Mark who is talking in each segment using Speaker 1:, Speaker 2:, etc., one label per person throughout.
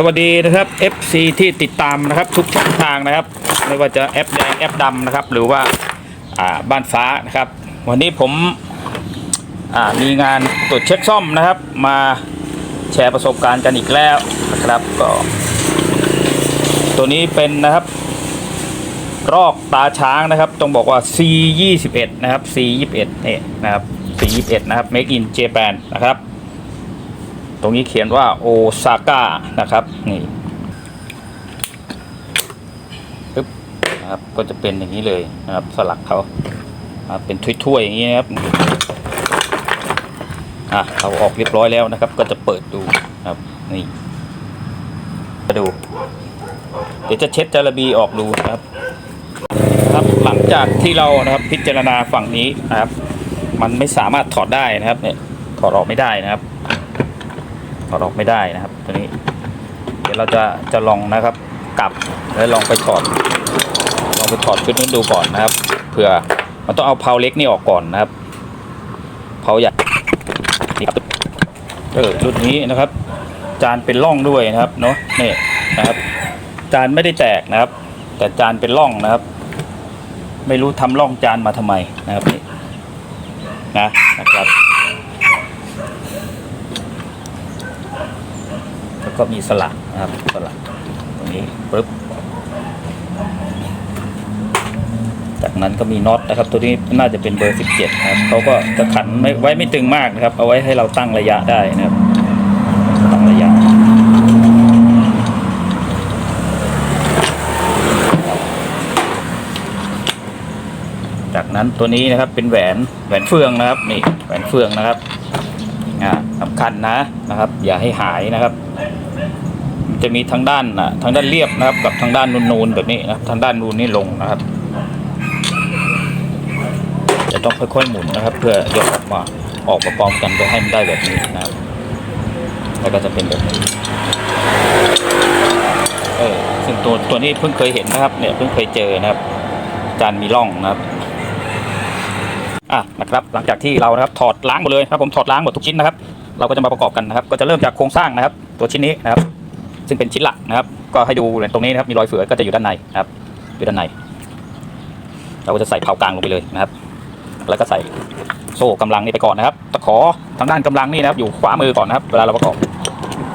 Speaker 1: สวัสดีนะครับ FC ที่ติดตามนะครับทุกช่องทางนะครับ ไม่ว่าจะแอปแดงแอปดำนะครับ หรือว่าบ้านฟ้านะครับ วันนี้ผมมีงานตรวจเช็คซ่อมนะครับ มาแชร์ประสบการณ์กันอีกแล้วนะครับก็ตัวนี้เป็นนะครับ รอกตาช้างนะครับ ต้องบอกว่า C21 นะครับ C21 นี่ยนะครับ C21 นะครับ Make in Japan นะครับ ตรงนี้เขียนว่าโอซาก้านะครับนี่ปึ๊บนะครับก็จะเป็นอย่างนี้เลยนะครับสลักเขาเป็นถ้วยๆอย่างนี้นะครับอะเอาออกเรียบร้อยแล้วนะครับ ก็จะเปิดดูนะครับนี่มาดู เดี๋ยวจะเช็ดจาระบีออกดูนะครับครับหลังจากที่เรานะครับพิจารณาฝั่งนี้นะครับ มันไม่สามารถถอดได้นะครับเนี่ยถอดออกไม่ได้นะครับ ถอดออกไม่ได้นะครับ ตัวนี้ เดี๋ยวเราจะจะลองนะครับกลับแล้วลองไปถอดลองไปถอดชุดนู้ดูก่อนนะครับเผื่อมันต้องเอาเพลาเล็กนี่ออกก่อนนะครับเพลาใหญ่นี่ครับเออรุ่นนี้นะครับ จานเป็นร่องด้วยนะครับเนาะนี่นะครับ จานไม่ได้แตกนะครับ แต่จานเป็นร่องนะครับ ไม่รู้ทำร่องจานมาทำไมนะครับนี่นะนะครับ แล้ว ก็มีสลักนะครับสลักตรงนี้ปึ๊บจากนั้นก็มีน็อตนะครับ ตัวนี้น่าจะเป็นเบอร์ 17นะครับเขาก็จะขันไม่ไว้ไม่ตึงมากนะครับ เอาไว้ให้เราตั้งระยะได้นะครับ ตั้งระยะจากนั้นตัวนี้นะครับเป็นแหวนแหวนเฟืองนะครับนี่แหวนเฟืองนะครับอ่าสำคัญนะนะครับ อย่าให้หายนะครับ จะมีทางด้านอะทางด้านเรียบนะครับ กับทางด้านนูนๆแบบนี้นะครับทางด้านนูนนี่ลงนะครับ จะต้องค่อยๆหมุนนะครับ เพื่อยกออกมาออกมาพร้อมกันเพื่อให้มันได้แบบนี้นะครับ แล้วก็จะเป็นแบบนี้เออซึ่งตัวตัวนี้เพิ่งเคยเห็นนะครับ เนี่ยเพิ่งเคยเจอนะครับจานมีร่องนะครับอะนะครับ หลังจากที่เรานะครับถอดล้างหมดเลยครับผมถอดล้างหมดทุกชิ้นนะครับ เราก็จะมาประกอบกันนะครับ ก็จะเริ่มจากโครงสร้างนะครับ ตัวชิ้นนี้นะครับ ซึ่งเป็นชิ้นหลักนะครับ ก็ให้ดูตรงนี้นะครับมีรอยเฟือก็จะอยู่ด้านในนะครับอยู่ด้านใน เราก็จะใส่เผากลางลงไปเลยนะครับ แล้วก็ใส่โซ่กำลังนี่ไปก่อนนะครับตะขอทางด้านกำลังนี่นะครับ อยู่ขวามือก่อนนะครับ เวลาเราประกอบ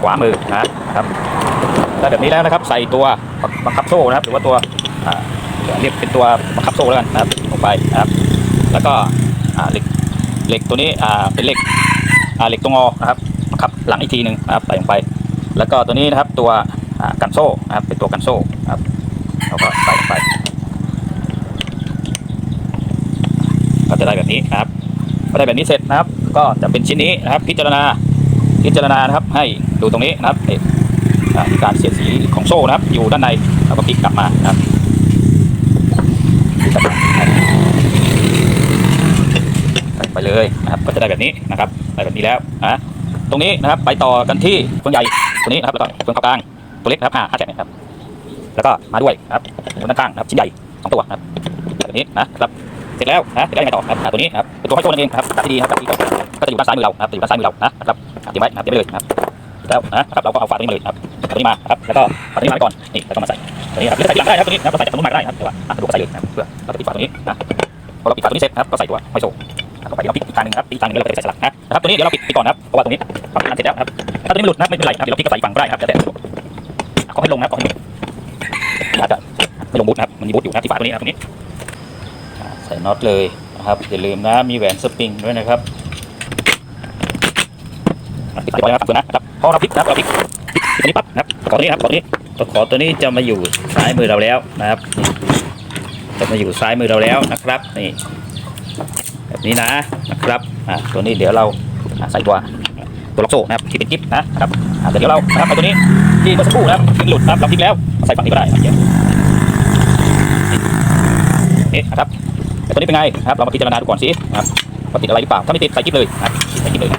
Speaker 1: ขวามือนะครับได้แบบนี้แล้วนะครับ ใส่ตัวบังคับโซ่นะครับ หรือว่าตัวเรียกเป็นตัวบังคับโซ่แล้วกันนะครับลงไปนะครับ แล้วก็เหล็กเหล็กตัวนี้อ่าเป็นเหล็กเหล็กตรงงอนะครับบังคับหลังอีกทีหนึ่งนะครับใส่ลงไป แล้วก็ตัวนี้นะครับตัวกันโซ่นะครับเป็นตัวกันโซ่นะครับเราก็ใส่ไปก็จะได้แบบนี้นะครับพอได้แบบนี้เสร็จนะครับ ก็จะเป็นชิ้นนี้นะครับ พิจารณาพิจารณานะครับ ให้ดูตรงนี้นะครับนี่การเสียดสีของโซ่นะครับ อยู่ด้านในแล้วก็พลิกกลับมานะครับไปเลยนะครับ ก็จะได้แบบนี้นะครับได้แบบนี้แล้วนะ ตรงนี้นะครับ ไปต่อกันที่เฟืองใหญ่ตัวนี้นะครับแล้วก็เฟืองกลางตัวเล็กนะครับห้าห้าแฉกนะครับ แล้วก็มาด้วยนะครับตัวด้านข้างนะครับชิ้นใหญ่สองตัวนะครับแบบนี้นะครับเสร็จแล้วนะเสร็จแล้วยังไงต่อครับตัวนี้ครับเป็นตัวห้โซ่นั่นเองครับตัดที่ดีครับตัดที่ก็จะอยู่ด้านซ้ายมือเราครับจะอยู่ด้านซ้ายมือเรานะครับเตรียมไว้นะครับเตรียมไว้เลยนะครับแล้วนะครับเราก็เอาฝาตัวนี้มาเลยครับตัวนี้มาครับแล้วก็ฝาตัวนี้มาก่อนนี่แล้วก็มาใส่ตัวนี้ครับหรือใส่ทีหลังได้ครับตัวนี้นะครับเราใส่จากตรงนู้นมาก็ได้ครับแต่ว่าอะสะดวก็ใส่เลยนะเพื่อเราจะปิดฝาตัวนี้นะพอเราปิดฝาตัวนี้เสร็จครับก็ใส่ตัวห้อยโซ่ ต่อไปเดี๋ยวเราปิดอีกทางหนึงนะครับปิดอีกทางหนึงแล้วเราก็จะใส่สลักนะนะครับตัวนี้เดี๋ยวเราปิดปิดก่อนนะครับเพราะว่าตรงนี้ฝั่งนี้อันเสร็จแล้วนะครับถ้าตัวนี้ไม่หลุดนะไม่เป็นไรนะครับเดี๋ยวเราพลิกก็ใส่อีกฝั่งก็ได้ครับแต่แต่ขอให้ลงนะครับขอให้ลงอาจจะไม่ลงบูทนะครับมันมีบูทอยู่นะครับที่ฝาตัวนี้นะครับตรงนี้อ่าใส่น็อตเลยนะครับอย่าลืมนะมีแหวนสปริงด้วยนะครับอะปิดฝาไว้นะครับเพื่อนนะครับพอเราพลิกนะครับเราพลิกพลิกพลิกตัวนี้ปั๊บนะครับขอตัวนี้นะครับขอตัวนี้ตัวขอตัวนี้จะมาอยู่ซ้ายมือเราแล้วนะครับนี่จะมาอยู่ซ้ายมือเราแล้วนะครับนี่แบบ นี้นะนะครับอ่าตัวนี้เดี๋ยวเราใส่ตัวตัวล็อกโซ่นะครับที่เป็นกิ๊บนะครับเดี๋ยวเรานะครับเอาตัวนี้ที่เมื่อสักครู่นะครับหลุดนะครับเราทิ้งแล้วใส่ฝั่งนี้ก็ได้นะครับเดี๋ยวนี่นะครับแต่ตัวนี้เป็นไงนะครับเรามาพิจารณาดูก่อนสินะครับว่าติดอะไรหรือเปล่าถ้าไม่ติดใส่กิ๊บเลยนะครับใส่กิ๊บเลย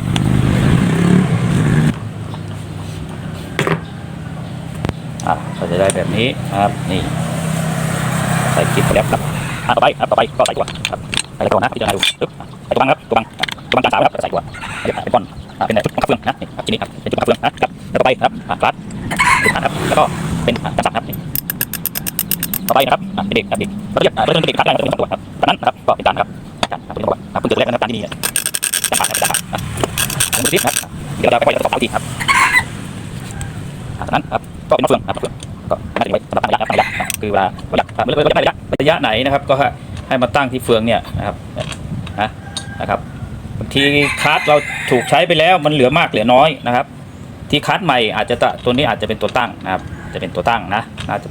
Speaker 1: อ่าเราจะได้แบบนี้ครับนี่ใส่กิ๊บแล้วครับอ่าต่อไปครับต่อไปก็ใส่ตัวครับ ใส่ตัวนะพิจารณาดูปึ๊บตัวบังครับตัวบังตัวบังจานสามครับใส่ตัวเดี๋ยวเป็นก้อนเป็นแบบจุดกับเฟืองนะนี่ครับทีนี้ครับเป็นจุดกับเฟืองนะครับแล้วก็ไปครับอ่าคลัสติดฐานครับแล้วก็เป็นอ่าจับสับนะครับต่อไปนะครับเด็กครับเด็กเราจะเรียกอ่าเราจะเด็กคัดแรกเราจะเป็นตำรวจครับจากนั้นนะครับก็เป็นการครับการครับเป็นตำรวจครับเป็นจุดแรกนะครับการที่มีเนี่จับขาดนครับจับขาดอะผมดูดินะครับเดี๋ยวเราไปปล่อยตัวสอบทีครับอ่าจากนั้นครับก็เป็นมะเฟืองนะครับมะเฟืองก็น่าจะไว้สำหรับตั้งระยะครับตั้งระยะคือเวลาเราอยากอะเมื่อเราอยากตั้งระยะระยะไหนนะครับก็ ให้มาตั้งที่เฟืองเนี่ยนะครับนะนะครับบางทีคัสเราถูกใช้ไปแล้วมันเหลือมากเหลือน้อยนะครับ ที่คัสใหม่อาจจะตัวนี้อาจจะเป็นตัวตั้งนะครับ จะเป็นตัวตั้งนะน่าจะ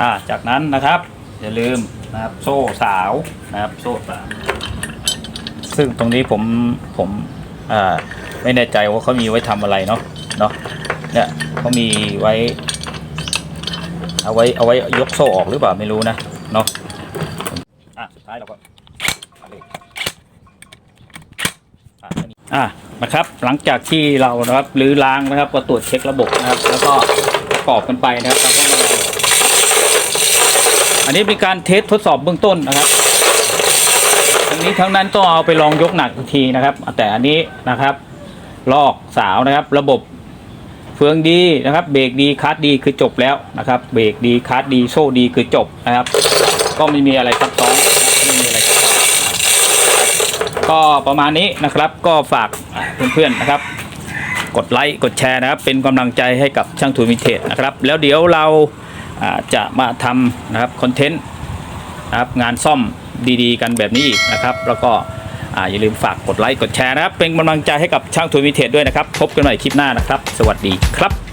Speaker 1: อ่าจากนั้นนะครับอย่าลืมนะครับโซ่สาวนะครับโซ่สาวซึ่งตรงนี้ผมผมอ่าไม่แน่ใจว่าเขามีไว้ทำอะไรเนาะเนาะเนี่ยเขามีไว้ เอาไว้เอาไว้ยกโซ่ออกหรือเปล่าไม่รู้นะเนาะอะสุดท้ายเราก็อะนะครับหลังจากที่เรานะครับรื้อล้างนะครับก็ตรวจเช็คระบบนะครับ แล้วก็ประกอบกันไปนะครับแล้วก็อันนี้เป็นการเทสทดสอบเบื้องต้นนะครับทั้งนี้ทั้งนั้นต้องเอาไปลองยกหนักทีนะครับ แต่อันนี้นะครับ ลอกสาวนะครับ ระบบ เฟืองดีนะครับเบรกดีคัสดีคือจบแล้วนะครับ เบรกดีคัสดีโซ่ดีคือจบนะครับ ก็ไม่มีอะไรซับซ้อนไม่มีอะไรก็ประมาณนี้นะครับก็ฝากเพื่อนๆนะครับ กดไลค์กดแชร์นะครับ เป็นกำลังใจให้กับช่างทูมิเทศนะครับ แล้วเดี๋ยวเราอ่าจะมาทำนะครับคอนเทนต์นะครับงานซ่อมดีๆ กันแบบนี้อีกนะครับ แล้วก็ อย่าลืมฝากกดไลค์กดแชร์นะครับ เป็นกำลังใจให้กับช่างทูมิเทดด้วยนะครับ พบกันใหม่คลิปหน้านะครับ สวัสดีครับ